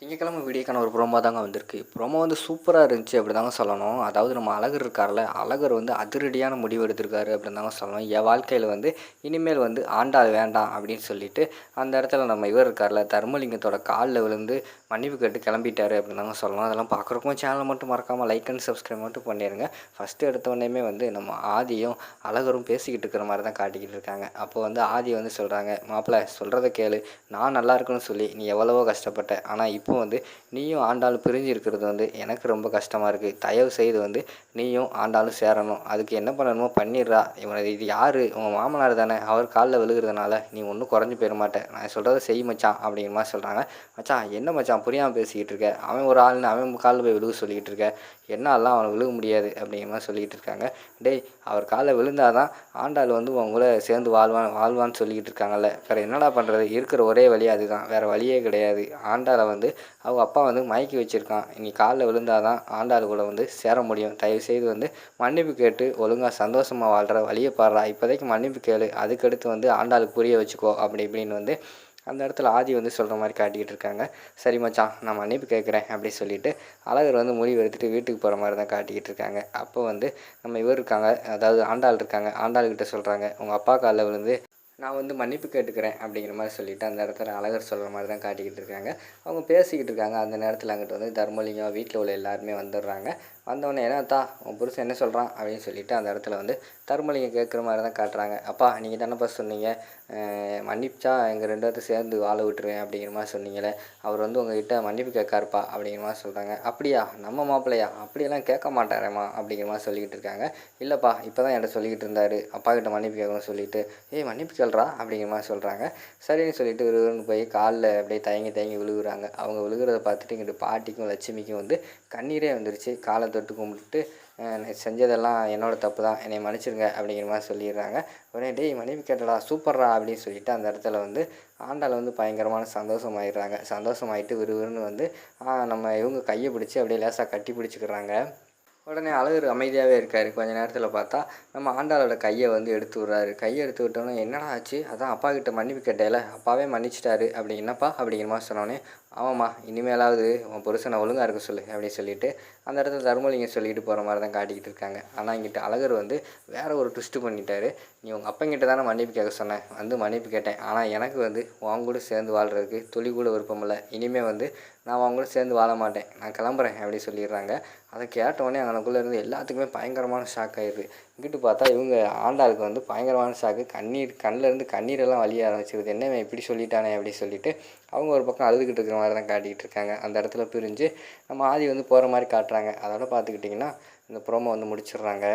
திங்கக்கிழமை வீடியோக்கான ஒரு ப்ரோமோ தாங்க வந்திருக்கு. ப்ரோமோ வந்து சூப்பராக இருந்துச்சு அப்படி தாங்க சொல்லணும். அதாவது நம்ம அழகர் இருக்கார்ல அழகர் வந்து அதிரடியான முடிவு எடுத்திருக்காரு அப்படின்னு தாங்க சொல்லணும். என் வாழ்க்கையில் வந்து இனிமேல் வந்து ஆண்டாள் வேண்டாம் அப்படின்னு சொல்லிட்டு அந்த இடத்துல நம்ம இவர் இருக்கார்ல தர்மலிங்கத்தோட காலில் விழுந்து மன்னிப்பு கேட்டு கிளம்பிட்டாரு அப்படின்னு தாங்க சொல்லணும். அதெல்லாம் பார்க்குறக்கும் சேனலை மட்டும் மறக்காமல் லைக் அண்ட் சப்ஸ்கிரைப் மட்டும் பண்ணிடுங்க ஃபஸ்ட்டு எடுத்த வந்து நம்ம ஆதியும் அழகரும் பேசிக்கிட்டு இருக்கிற மாதிரி தான் காட்டிக்கிட்டு இருக்காங்க. அப்போ வந்து ஆதி வந்து சொல்கிறாங்க மாப்பிள்ளை சொல்கிறத கேளு. நான் நல்லா இருக்குன்னு சொல்லி நீ எவ்வளவோ கஷ்டப்பட்ட ஆனால் இப்போ வந்து நீயும் ஆண்டாலும் பிரிஞ்சு இருக்கிறது வந்து எனக்கு ரொம்ப கஷ்டமாக இருக்குது தயவு செய்து வந்து நீயும் ஆண்டாளும் சேரணும். அதுக்கு என்ன பண்ணணுமோ பண்ணிடுறா. இவனை இது யார்? உங்கள் மாமனார் தானே. அவர் காலில் விழுகிறதுனால நீ ஒன்றும் குறைஞ்சி போயிட மாட்டேன் நான் சொல்கிறத செய் மச்சான் அப்படிங்கிற மாதிரி சொல்கிறாங்க மச்சான் என்ன மச்சான் புரியாமல் பேசிக்கிட்டு இருக்க? அவன் ஒரு ஆள்னு அவன் காலில் போய் விழுக சொல்லிக்கிட்டு இருக்க? என்னாலாம் அவனை விழுக முடியாது அப்படிங்கிற மாதிரி சொல்லிக்கிட்டு இருக்காங்க. டேய் அவர் காலில் விழுந்தாதான் ஆண்டாள் வந்து உன் கூட சேர்ந்து வாழ்வான் வாழ்வான்னு சொல்லிக்கிட்டு இருக்காங்கல்ல. வேறு என்னடா பண்ணுறது இருக்கிற ஒரே வழி அதுதான். வேறு வழியே கிடையாது. ஆண்டாளை வந்து அவங்க அப்பா வந்து மயக்கி வச்சுருக்கான். நீ காலில் விழுந்தாதான் ஆண்டாள் கூட வந்து சேர முடியும். தயவுசெய்து வந்து மன்னிப்பு கேட்டு ஒழுங்காக சந்தோஷமாக வாழ்கிற வழியை பாடுறா இப்போதைக்கு மன்னிப்பு கேளு. அதுக்கடுத்து வந்து ஆண்டாளுக்கு புரிய வச்சுக்கோ. அப்படி இப்படின்னு வந்து அந்த இடத்துல ஆதி வந்து சொல்கிற மாதிரி காட்டிக்கிட்டு இருக்காங்க. சரி மச்சான் நான் மன்னிப்பு கேட்குறேன் அப்படி சொல்லிட்டு அழகர் வந்து முடிவு எடுத்துகிட்டு வீட்டுக்கு போகிற மாதிரி தான் காட்டிக்கிட்டு இருக்காங்க. அப்போ வந்து நம்ம இவர் இருக்காங்க. அதாவது ஆண்டாள் இருக்காங்க. ஆண்டாள்கிட்ட சொல்கிறாங்க உங்கள் அப்பா காலில் விழுந்து நான் வந்து மன்னிப்பு கேட்டுக்கிறேன் அப்படிங்கிற மாதிரி சொல்லிவிட்டு அந்த இடத்துல அழகர் சொல்கிற மாதிரி தான் காட்டிக்கிட்டு இருக்காங்க. அவங்க பேசிக்கிட்டு இருக்காங்க. அந்த நேரத்தில் அங்கிட்டு வந்து தர்மலிங்கம் வீட்டில் உள்ள எல்லாருமே வந்துடுறாங்க. வந்தவொடனே என்னத்தா உன் புருஷன் என்ன சொல்கிறான் அப்படின்னு சொல்லிட்டு அந்த இடத்துல வந்து தர்மலிங்கம் கேட்குற மாதிரி தான் காட்டுறாங்க. அப்பா நீங்கள் தானேப்பா சொன்னீங்க. மன்னிச்சா எங்கள் ரெண்டு பேர்த்து சேர்ந்து வாழ விட்டுருவேன் அப்படிங்கிற மாதிரி சொன்னீங்களே அவர் வந்து உங்ககிட்ட மன்னிப்பு கேட்காருப்பா அப்படிங்கிற மாதிரி சொல்கிறாங்க அப்படியா? நம்ம மாப்பிள்ளையா? அப்படியெல்லாம் கேட்க மாட்டாரேம்மா அப்படிங்கிற மாதிரி சொல்லிக்கிட்டு இருக்காங்க. இல்லைப்பா இப்போ தான் என்கிட்ட சொல்லிக்கிட்டு இருந்தார். அப்பா கிட்ட மன்னிப்பு கேட்கணும்னு சொல்லிட்டு. ஏய் மன்னிப்பு சொல்கிறா அப்படிங்கிற மாதிரி சொல்கிறாங்க சரின்னு சொல்லிட்டு ஒருவருன்னு போய் காலில் அப்படியே தயங்கி தயங்கி விழுகுறாங்க. அவங்க விழுகிறத பார்த்துட்டு இங்கிட்டு பாட்டிக்கும் லட்சுமிக்கும் வந்து கண்ணீரே வந்துருச்சு. காலை தொட்டு கும்பிட்டு செஞ்சதெல்லாம் என்னோடய தப்பு தான். என்னை மன்னிச்சிருங்க அப்படிங்கிற மாதிரி சொல்லிடுறாங்க. உடனே டேய் மனைவி கேட்டடா சூப்பர்ரா அப்படின்னு சொல்லிட்டு அந்த இடத்துல வந்து ஆண்டாள் வந்து பயங்கரமான சந்தோஷமாயிடுறாங்க. சந்தோஷமாயிட்டு விறுவிறுன்னு வந்து நம்ம இவங்க கையை பிடிச்சி அப்படியே லேசாக கட்டி பிடிச்சிக்கிறாங்க. உடனே அழகர் அமைதியாகவே இருக்கார். கொஞ்ச நேரத்தில் பார்த்தா நம்ம ஆண்டாளோட கையை வந்து எடுத்து விட்றாரு. கையை எடுத்து விட்டோன்னே என்னடா ஆச்சு? அதான் அப்பா கிட்ட மன்னிப்பு கேட்டேல. அப்பாவே மன்னிச்சிட்டாரு. அப்படி என்னப்பா? அப்படிங்கிற மாதிரி சொன்னோன்னே ஆமாம்மா இனிமேலாவது உன் புருஷனை ஒழுங்காக இருக்க சொல்லு. அப்படின்னு சொல்லிட்டு அந்த இடத்துல தர்மலிங்கம் சொல்லிட்டு போகிற மாதிரி தான் காட்டிக்கிட்டு இருக்காங்க. ஆனால் இங்கிட்ட அழகர் வந்து வேற ஒரு ட்விஸ்ட்டு பண்ணிட்டாரு. நீ உங்கள் அப்பங்கிட்ட தானே மன்னிப்பு கேட்க சொன்னேன். வந்து மன்னிப்பு கேட்டேன். ஆனால் எனக்கு வந்து உன் கூட சேர்ந்து வாழ்கிறதுக்கு துளி கூட விருப்பமில்லை இனிமேல் வந்து நான் அவங்க கூட சேர்ந்து வாழ மாட்டேன். நான் கிளம்புறேன். அப்படின்னு சொல்லிடுறாங்க. அதை கேட்டவொடனே அங்கனக்குள்ளே இருந்து எல்லாத்துக்குமே பயங்கரமான ஷாக் ஆயிடுது. இங்கிட்டு பார்த்தா இவங்க ஆண்டாளுக்கு வந்து பயங்கரமான ஷாக்கு கண்ணீர் கண்ணிலேருந்து கண்ணீரெல்லாம் வழிய ஆரம்பிச்சிருது. என்ன இப்படி சொல்லிட்டானே அப்படி சொல்லிட்டு அவங்க ஒரு பக்கம் அழுதுகிட்டு இருக்கிற மாதிரி தான் காட்டிக்கிட்டு இருக்காங்க. அந்த இடத்துல பிரிஞ்சு நம்ம ஆதி வந்து போகிற மாதிரி காட்டுறாங்க. அதோட பார்த்துக்கிட்டிங்கன்னா இந்த ப்ரோமோ வந்து முடிச்சிடுறாங்க.